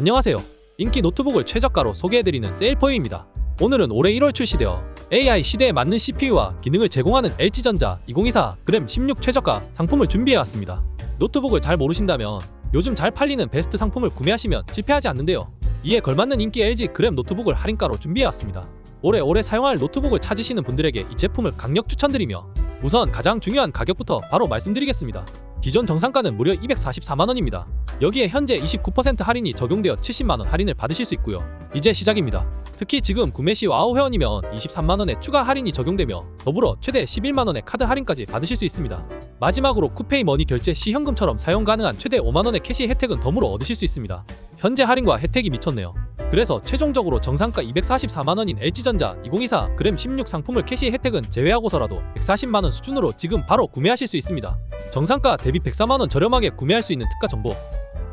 안녕하세요. 인기 노트북을 최저가로 소개해드리는 세일포유입니다. 오늘은 올해 1월 출시되어 AI 시대에 맞는 CPU와 기능을 제공하는 LG전자 2024 그램 16 최저가 상품을 준비해왔습니다. 노트북을 잘 모르신다면 요즘 잘 팔리는 베스트 상품을 구매하시면 실패하지 않는데요. 이에 걸맞는 인기 LG 그램 노트북을 할인가로 준비해왔습니다. 올해 오래 사용할 노트북을 찾으시는 분들에게 이 제품을 강력 추천드리며 우선 가장 중요한 가격부터 바로 말씀드리겠습니다. 기존 정상가는 무려 244만원입니다. 여기에 현재 29% 할인이 적용되어 70만원 할인을 받으실 수 있고요. 이제 시작입니다. 특히 지금 구매 시 와우 회원이면 23만원의 추가 할인이 적용되며 더불어 최대 11만원의 카드 할인까지 받으실 수 있습니다. 마지막으로 쿠페이 머니 결제 시 현금처럼 사용 가능한 최대 5만원의 캐시 혜택은 덤으로 얻으실 수 있습니다. 현재 할인과 혜택이 미쳤네요. 그래서 최종적으로 정상가 244만원인 LG전자 2024 그램 16 상품을 캐시 혜택은 제외하고서라도 140만원 수준으로 지금 바로 구매하실 수 있습니다. 정상가 대비 104만원 저렴하게 구매할 수 있는 특가 정보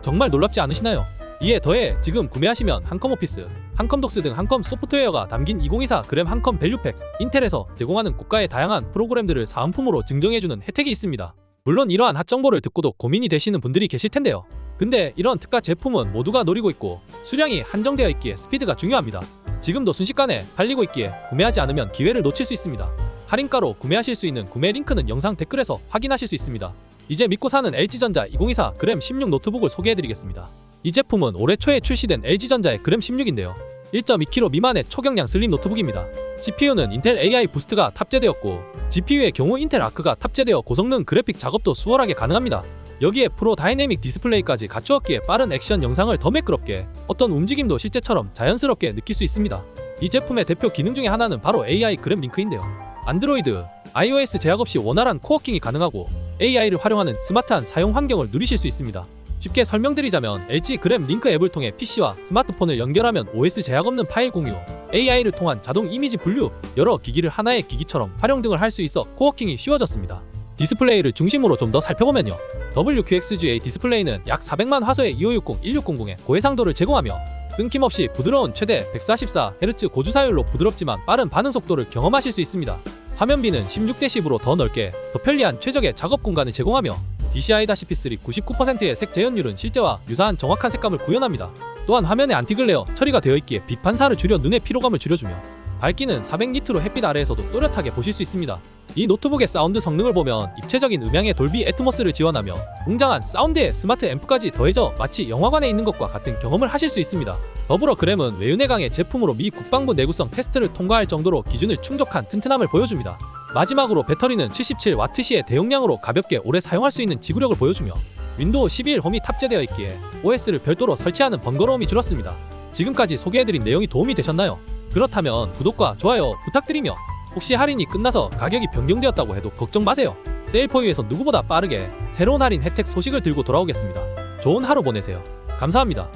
정말 놀랍지 않으시나요? 이에 더해 지금 구매하시면 한컴 오피스, 한컴 독스 등 한컴 소프트웨어가 담긴 2024 그램 한컴 밸류팩 인텔에서 제공하는 고가의 다양한 프로그램들을 사은품으로 증정해주는 혜택이 있습니다. 물론 이러한 핫 정보를 듣고도 고민이 되시는 분들이 계실 텐데요. 근데 이런 특가 제품은 모두가 노리고 있고 수량이 한정되어 있기에 스피드가 중요합니다. 지금도 순식간에 팔리고 있기에 구매하지 않으면 기회를 놓칠 수 있습니다. 할인가로 구매하실 수 있는 구매 링크는 영상 댓글에서 확인하실 수 있습니다. 이제 믿고 사는 LG전자 2024 그램 16 노트북을 소개해드리겠습니다. 이 제품은 올해 초에 출시된 LG전자의 그램 16인데요. 1.2kg 미만의 초경량 슬림 노트북입니다. CPU는 인텔 AI 부스트가 탑재되었고 GPU의 경우 인텔 아크가 탑재되어 고성능 그래픽 작업도 수월하게 가능합니다. 여기에 프로 다이내믹 디스플레이까지 갖추었기에 빠른 액션 영상을 더 매끄럽게 어떤 움직임도 실제처럼 자연스럽게 느낄 수 있습니다. 이 제품의 대표 기능 중에 하나는 바로 AI 그램 링크인데요. 안드로이드, iOS 제약 없이 원활한 코어킹이 가능하고 AI를 활용하는 스마트한 사용 환경을 누리실 수 있습니다. 쉽게 설명드리자면 LG 그램 링크 앱을 통해 PC와 스마트폰을 연결하면 OS 제약 없는 파일 공유, AI를 통한 자동 이미지 분류, 여러 기기를 하나의 기기처럼 활용 등을 할 수 있어 코어킹이 쉬워졌습니다. 디스플레이를 중심으로 좀 더 살펴보면요. WQXGA 디스플레이는 약 400만 화소의 2560, 1600의 고해상도를 제공하며 끊김없이 부드러운 최대 144Hz 고주사율로 부드럽지만 빠른 반응 속도를 경험하실 수 있습니다. 화면비는 16대 10으로 더 넓게 더 편리한 최적의 작업 공간을 제공하며 DCI-P3 99%의 색 재현율은 실제와 유사한 정확한 색감을 구현합니다. 또한 화면에 안티글레어 처리가 되어 있기에 빛 반사를 줄여 눈의 피로감을 줄여주며 밝기는 400니트로 햇빛 아래에서도 또렷하게 보실 수 있습니다. 이 노트북의 사운드 성능을 보면 입체적인 음향의 돌비 애트모스를 지원하며 웅장한 사운드에 스마트 앰프까지 더해져 마치 영화관에 있는 것과 같은 경험을 하실 수 있습니다. 더불어 그램은 외유내 강의 제품으로 미 국방부 내구성 테스트를 통과할 정도로 기준을 충족한 튼튼함을 보여줍니다. 마지막으로 배터리는 77W시의 대용량으로 가볍게 오래 사용할 수 있는 지구력을 보여주며 윈도우 11 홈이 탑재되어 있기에 OS를 별도로 설치하는 번거로움이 줄었습니다. 지금까지 소개해드린 내용이 도움이 되셨나요? 그렇다면 구독과 좋아요 부탁드리며 혹시 할인이 끝나서 가격이 변경되었다고 해도 걱정 마세요. 세일포유에서 누구보다 빠르게 새로운 할인 혜택 소식을 들고 돌아오겠습니다. 좋은 하루 보내세요. 감사합니다.